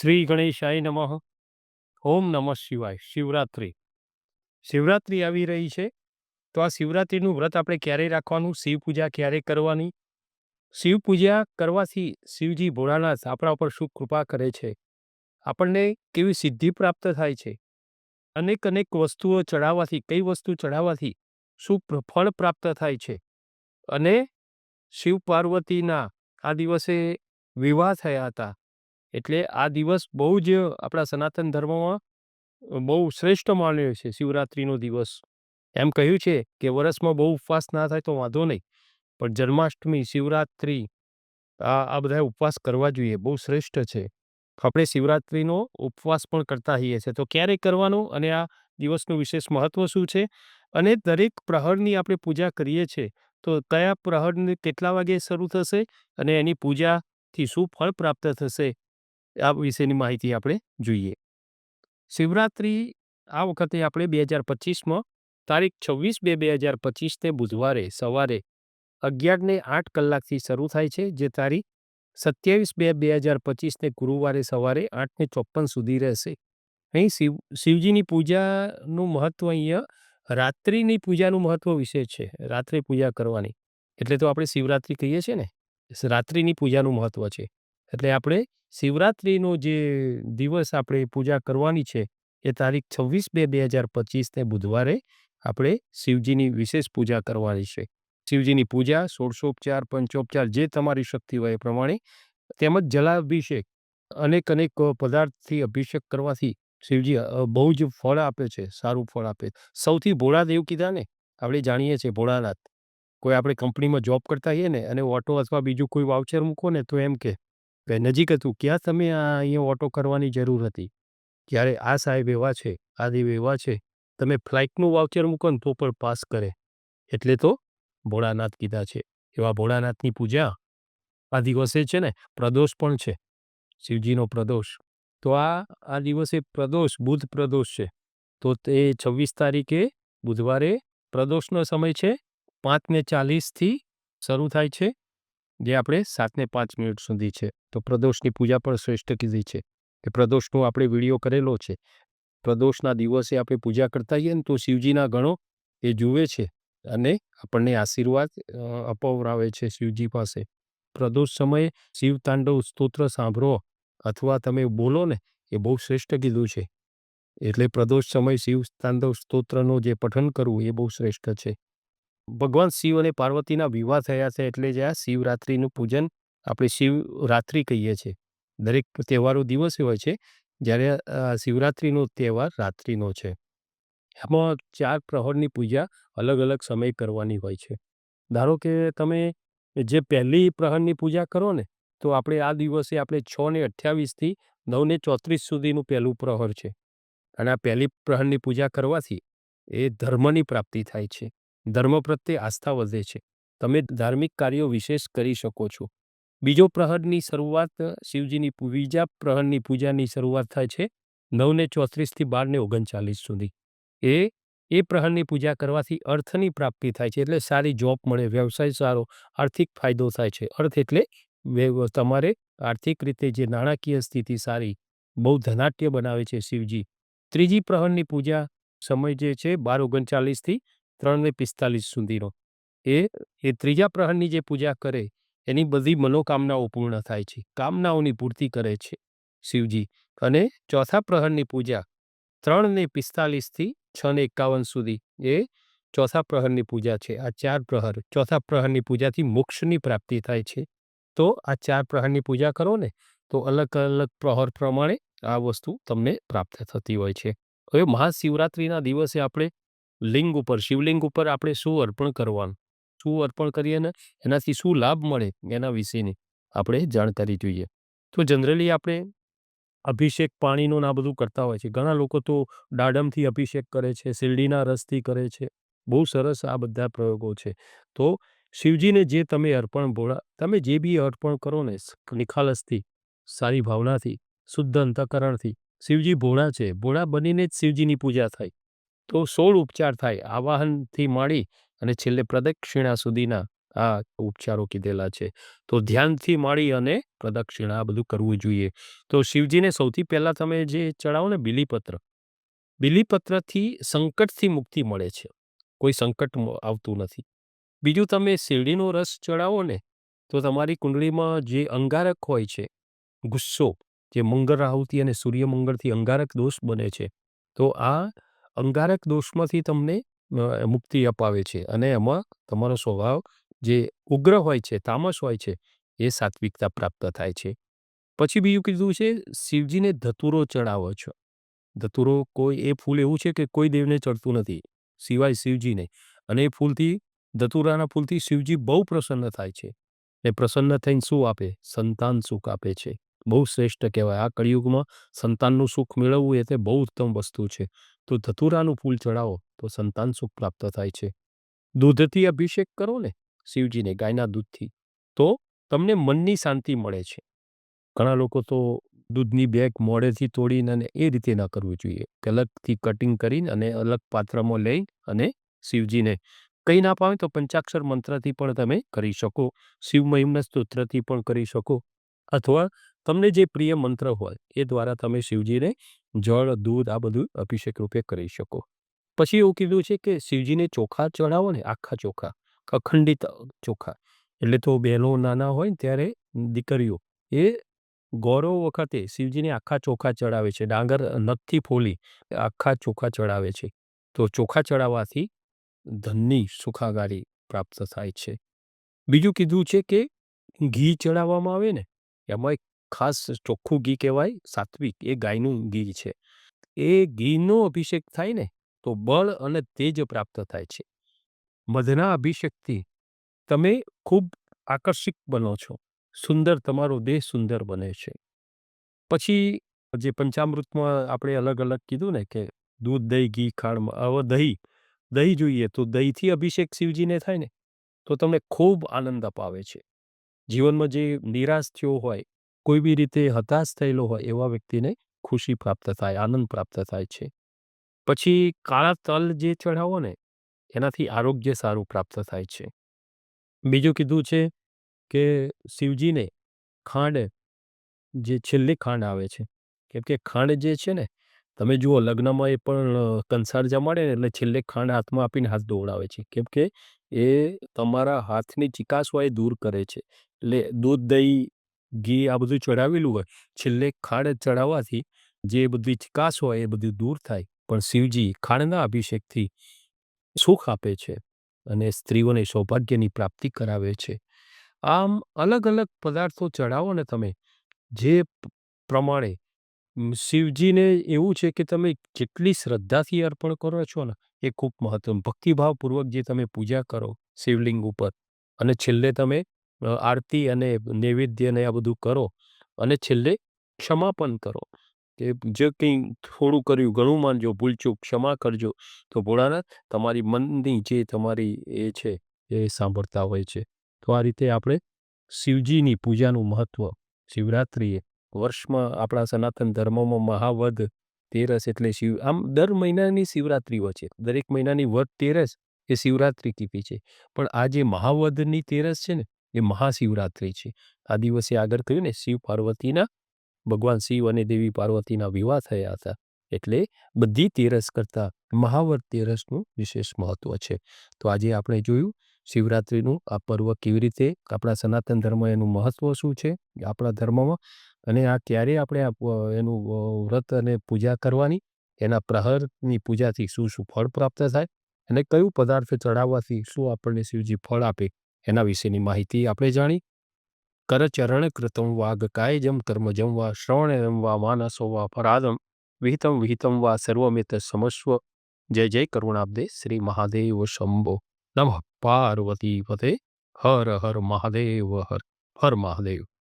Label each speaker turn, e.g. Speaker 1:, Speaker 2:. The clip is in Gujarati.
Speaker 1: શ્રી ગણેશાય નમઃ. ઓમ નમઃ શિવાય. શિવરાત્રિ. શિવરાત્રિ આવી રહી છે. તો આ શિવરાત્રિનું વ્રત આપણે ક્યારે રાખવાનું? શિવ પૂજા ક્યારે કરવાની? શિવ પૂજા કરવાથી શિવજી ભોળાનાથ આપણા ઉપર શું કૃપા કરે છે. આપણને કેવી સિદ્ધિ પ્રાપ્ત થાય છે? અનેક અનેક વસ્તુઓ ચડાવવાથી કઈ વસ્તુ ચડાવવાથી શું ફળ પ્રાપ્ત થાય છે. અને શિવ પાર્વતીના આ દિવસે વિવાહ થયા હતા. એટલે આ દિવસ બહુ જ આપણા સનાતન ધર્મમાં બહુ શ્રેષ્ઠ માન્યો છે, શિવરાત્રિનો દિવસ. એમ કહ્યું છે કે વર્ષમાં બહુ ઉપવાસ ના થાય તો વાંધો નહીં, પણ જન્માષ્ટમી, શિવરાત્રિ, આ આ બધા ઉપવાસ કરવા જોઈએ, બહુ શ્રેષ્ઠ છે. આપણે શિવરાત્રિનો ઉપવાસ પણ કરતા હોઈએ છીએ. તો ક્યારે કરવાનો અને આ દિવસનું વિશેષ મહત્વ શું છે? અને દરેક પ્રહરની આપણે પૂજા કરીએ છીએ, તો કયા પ્રહરને કેટલા વાગે શરૂ થશે અને એની પૂજાથી શું ફળ પ્રાપ્ત થશે? આ વિશેની માહિતી આપણે જોઈએ. શિવરાત્રિ આ વખતે આપણે બે હજાર પચીસમાં તારીખ છવ્વીસ બે બે હજાર પચીસને બુધવારે સવારે અગિયારને આઠ કલાકથી શરૂ થાય છે, જે તારીખ સત્યાવીસ બે બે હજાર પચીસને ગુરુવારે સવારે આઠને ચોપન સુધી રહેશે. અહીં શિવ, શિવજીની પૂજાનું મહત્વ અહીંયા, રાત્રિની પૂજાનું મહત્વ વિશેષ છે, રાત્રે પૂજા કરવાની. એટલે તો આપણે શિવરાત્રિ કહીએ છીએ ને, રાત્રિની પૂજાનું મહત્વ છે. એટલે આપણે શિવરાત્રિનો જે દિવસ આપણે પૂજા કરવાની છે, એ તારીખ છવ્વીસ બે બે હજાર પચીસને બુધવારે આપણે શિવજીની વિશેષ પૂજા કરવાની છે. શિવજીની પૂજા ષોડશોપચાર પંચોપચાર જે તમારી શક્તિ હોય એ પ્રમાણે તેમજ જલાભિષેક, અનેક અનેક પદાર્થથી અભિષેક કરવાથી શિવજી બહુ જ ફળ આપે છે, સારું ફળ આપે સૌથી ભોળાદેવ કીધા ને, આપણે જાણીએ છીએ ભોળાનાથ. કોઈ આપણે કંપનીમાં જોબ કરતા હોઈએ ને અને ઓટો અથવા બીજું કોઈ વાઉચર મૂકો ને તો એમ કે કે નજીક હતું, ક્યાં તમે આ અહીંયા ઓટો કરવાની જરૂર હતી? ક્યારે આ સાહેબ એવા છે, આ દેવ એવા છે, તમે ફ્લાઇટનું વાઉચર મૂકો ને તો પણ પાસ કરે. એટલે તો ભોળાનાથ કીધા છે. એવા ભોળાનાથની પૂજા આ દિવસે છે ને, પ્રદોષ પણ છે. શિવજીનો પ્રદોષ. તો આ આ દિવસે પ્રદોષ, બુધ પ્રદોષ છે. તો તે છવ્વીસ તારીખે બુધવારે પ્રદોષનો સમય છે, પાંચને ચાલીસથી શરૂ થાય છે. જે આપણે સાતને પાંચ મિનિટ સુધી છે. તો પ્રદોષની પૂજા પણ શ્રેષ્ઠ કીધી છે કે પ્રદોષનો આપણે વીડિયો કરેલો છે. પ્રદોષના દિવસે આપણે પૂજા કરતા હોઈએ ને તો શિવજીના ગણો એ જુએ છે અને આપણને આશીર્વાદ અપવરાવે છે શિવજી પાસે. પ્રદોષ સમયે શિવ તાંડવ સ્તોત્ર સાંભળો અથવા તમે બોલો ને એ બહુ શ્રેષ્ઠ કીધું છે. એટલે પ્રદોષ સમય શિવ તાંડવ સ્તોત્રનો જે પઠન કરવું એ બહુ શ્રેષ્ઠ છે. ભગવાન શિવ અને પાર્વતીના વિવાહ થયા છે એટલે જે આ શિવરાત્રિનું પૂજન આપણે શિવરાત્રિ કહીએ છીએ. દરેક તહેવારો દિવસે હોય છે, જ્યારે શિવરાત્રિનો તહેવાર રાત્રિનો છે. એમાં ચાર પ્રહરની પૂજા અલગ અલગ સમય કરવાની હોય છે. ધારો કે તમે જે પહેલી પ્રહરની પૂજા કરો ને, તો આપણે આ દિવસે આપણે છ ને અઠ્યાવીસથી નવ ને ચોત્રીસ સુધીનું પહેલું પ્રહર છે. અને આ પહેલી પ્રહરની પૂજા કરવાથી એ ધર્મની પ્રાપ્તિ થાય છે. ધર્મ પ્રત્યે આસ્થા વધે છે. તમે ધાર્મિક કાર્યો વિશેષ કરી શકો છો. બીજો પ્રહરની શરૂઆત, શિવજીની બીજા પ્રહરની પૂજાની શરૂઆત થાય છે નવને ચોત્રીસથી બાર ને ઓગણચાલીસ સુધી. એ એ પ્રહરની પૂજા કરવાથી અર્થની પ્રાપ્તિ થાય છે એટલે સારી જોબ મળે, વ્યવસાય સારો, આર્થિક ફાયદો થાય છે. અર્થ એટલે તમારે આર્થિક રીતે જે નાણાકીય સ્થિતિ સારી, બહુ ધનાટ્ય બનાવે છે શિવજી. ત્રીજી પ્રહરની પૂજા સમય જે છે બાર ઓગણચાલીસથી ત્રણ ને પિસ્તાલીસ સુધીનો. એ એ ત્રીજા પ્રહરની જે પૂજા કરે, એની બધી મનોકામનાઓ પૂર્ણ થાય છે. કામનાઓની પૂર્તિ કરે છે શિવજી. અને ચોથા પ્રહરની પૂજા ત્રણ ને પિસ્તાલીસથી છ ને એકાવન સુધી. એ ચોથા પ્રહરની પૂજા છે. આ ચાર પ્રહર, ચોથા પ્રહરની પૂજાથી મોક્ષની પ્રાપ્તિ થાય છે. તો આ ચાર પ્રહરની પૂજા કરો ને, તો અલગ અલગ પ્રહર પ્રમાણે આ વસ્તુ તમને પ્રાપ્ત થતી હોય છે. હવે મહાશિવરાત્રિના દિવસે આપણે લિંગ ઉપર, શિવલિંગ ઉપર આપણે શું અર્પણ કરવાનું? શું અર્પણ કરીએ ને? એનાથી શું લાભ મળે? એના વિશેની આપણે જાણકારી જોઈએ. તો જનરલી આપણે અભિષેક પાણીનો આ બધું કરતા હોય છે. ઘણા લોકો તો દાડમથી અભિષેક કરે છે, શેરડીના રસથી કરે છે. બહુ સરસ આ બધા પ્રયોગો છે. તો શિવજીને જે તમે અર્પણ ભોળા, તમે જે બી અર્પણ કરો ને નિખાલસથી, સારી ભાવનાથી, શુદ્ધ અંતકરણથી, શિવજી ભોળા છે. ભોળા બનીને જ શિવજીની પૂજા થાય. તો સોળ ઉપચાર થાય આવાહનથી માંડી અને છેલ્લે પ્રદક્ષિણા સુધીના આ ઉપચારો કીધેલા છે. તો ધ્યાનથી માળી અને પ્રદક્ષિણા આ બધું કરવું જોઈએ. તો શિવજીને સૌથી પહેલાં તમે જે ચડાવો ને બિલીપત્ર, બિલીપત્રથી સંકટથી મુક્તિ મળે છે. કોઈ સંકટ આવતું નથી. બીજું તમે શેરડીનો રસ ચડાવો ને, તો તમારી કુંડળીમાં જે અંગારક હોય છે, ગુસ્સો, જે મંગળ રાહુથી અને સૂર્યમંગળથી અંગારક દોષ બને છે, તો આ અંગારક દોષમાંથી તમને મુક્તિ અપાવે છે. અને એમાં તમારો સ્વભાવ જે ઉગ્ર હોય છે, તામસ હોય છે, એ સાત્વિકતા પ્રાપ્ત થાય છે. પછી બીજું કીધું છે, શિવજીને ધતુરો ચડાવો છો. ધતુરો કોઈ, એ ફૂલ એવું છે કે કોઈ દેવને ચડતું નથી, સિવાય શિવજીને. અને એ ફૂલથી, ધતુરાના ફૂલથી શિવજી બહુ પ્રસન્ન થાય છે. ને પ્રસન્ન થઈને શું આપે? સંતાન સુખ આપે છે. બહુ શ્રેષ્ઠ કહેવાય. આ કળિયુગમાં સંતાનનું સુખ મેળવવું એ તે બહુ ઉત્તમ વસ્તુ છે. તો ધતુરાનું ફૂલ ચડાવો તો સંતાન સુખ પ્રાપ્ત થાય છે. દૂધથી અભિષેક કરો ને શિવજીને ગાયના દૂધથી, તો તમને મનની શાંતિ મળે છે. ઘણા લોકો તો દૂધની બેગ મોડેથી તોડીને અને એ રીતે ન કરવું જોઈએ. કે અલગથી કટિંગ કરીને અને અલગ પાત્રમાં લઈ અને શિવજીને, કંઈ ના પામે તો પંચાક્ષર મંત્રથી પણ તમે કરી શકો. શિવ મહિમ્ન સ્તોત્રથી પણ કરી શકો. અથવા તમને જે પ્રિય મંત્ર હોય, એ દ્વારા તમે શિવજીને જળ, દૂધ, આ બધું અભિષેક રૂપે કરી શકો. પછી એવું કીધું છે કે શિવજીને ચોખા ચડાવો ને, આખા ચોખા, અખંડિત ચોખા. એટલે તો બહેનો નાના હોય ને, ત્યારે દીકરીઓ, એ ગૌરવ વખતે શિવજીને આખા ચોખા ચડાવે છે. ડાંગર નથી ફોલી, આખા ચોખા ચડાવે છે. તો ચોખા ચડાવવાથી ધનની સુખાગારી પ્રાપ્ત થાય છે. બીજું કીધું છે કે ઘી ચડાવવામાં આવે ને, એમાં એક ખાસ ચોખ્ખું ઘી કહેવાય, સાત્વિક, એ ગાયનું ઘી છે. એ ઘીનો અભિષેક થાય ને, તો બળ અને તેજ પ્રાપ્ત થાય છે. મધના અભિષેકથી તમે ખૂબ આકર્ષિત બનો છો. સુંદર, તમારો દેહ સુંદર બને છે. પછી, જે પંચામૃતમાં આપણે અલગ અલગ કીધું ને કે દૂધ, દહીં, ઘી, ખાંડ હવે દહીં દહીં જોઈએ તો દહીંથી અભિષેક શિવજીને થાય ને, તો તમને ખૂબ આનંદ અપાવે છે. જીવનમાં જે નિરાશ થયો હોય કોઈ બી રીતે હતાશ થયેલો હોય એવા વ્યક્તિને ખુશી પ્રાપ્ત થાય, આનંદ પ્રાપ્ત થાય છે. પછી કાળા તલ જે ચઢાવો ને, એનાથી આરોગ્ય સારું પ્રાપ્ત થાય છે. બીજું કીધું છે કે શિવજીને ખાંડ જે છેલ્લી ખાંડ આવે છે, કેમ કે ખાંડ જે છે ને, તમે જુઓ લગ્નમાં એ પણ કંસાર જમાડે ને એટલે છેલ્લે ખાંડ હાથમાં આપીને હાથ દોડાવે છે. કેમ કે એ તમારા હાથની ચિકાસ હોય દૂર કરે છે. એટલે દૂધ દહીં ઘી આ બધું ચડાવેલું હોય, છેલ્લે ખાંડ ચડાવવાથી જે બધી ચકાસ હોય એ બધું દૂર થાય. પણ શિવજી ખાંડના અભિષેકથી સુખ આપે છે અને સ્ત્રીઓને સૌભાગ્યની પ્રાપ્તિ કરાવે છે. આમ અલગ અલગ પદાર્થો ચડાવો ને તમે, જે પ્રમાણે શિવજીને એવું છે કે તમે જેટલી શ્રદ્ધાથી અર્પણ કરો છો ને, એ ખૂબ મહત્વ ભક્તિભાવપૂર્વક જે તમે પૂજા કરો શિવલિંગ ઉપર, અને છેલ્લે તમે આરતી અને નૈવેદ્યને આ બધું કરો અને છેલ્લે ક્ષમાપન કરો. કે જે કંઈ થોડું કર્યું, ઘણું માનજો, ભૂલચૂક, ક્ષમા કરજો, તો ભોળાનાથ તમારી મનની જે તમારી એ છે, એ સાંભળતા હોય છે. તો આ રીતે આપણે શિવજીની પૂજાનું મહત્વ, શિવરાત્રિએ વર્ષમાં આપણા સનાતન ધર્મમાં મહાવદ તેરસ એટલે શિવ, આમ દર મહિનાની શિવરાત્રિઓ છે. દરેક મહિનાની વદ તેરસ એ શિવરાત્રિ કીધી છે. પણ આ જે મહાવદની તેરસ છે ને એ મહાશિવરાત્રિ છે. આ દિવસે આગળ કહ્યું ને શિવ પાર્વતીના, ભગવાન શિવ અને દેવી પાર્વતીના વિવાહ થયા હતા. એટલે બધી તેરસ કરતાં મહાવર તેરસનું વિશેષ મહત્વ છે. તો આજે આપણે જોયું શિવરાત્રિનું આ પર્વ કેવી રીતે આપણા સનાતન ધર્મ એનું મહત્વ શું છે આપણા ધર્મમાં અને આ ક્યારે આપણે એનું વ્રત અને પૂજા કરવાની, એના પ્રહરની પૂજાથી શું શું ફળ પ્રાપ્ત થાય અને કયું પદાર્થ ચડાવવાથી શું આપણને શિવજી ફળ આપે એના વિશેની માહિતી આપણે જાણી. કરચરણ કૃતમ વાગ કાયજમ કર્મજમ વા શ્રવણમ વા માનસો વા પરાદમ વિહિતમ વિહિતમ વા સર્વમિત સમસ્વ જય જય કરુણાબ્દે શ્રી મહાદેવ શંભો નમઃ પાર્વતી પતે હર હર મહાદેવ હર હર મહાદેવ.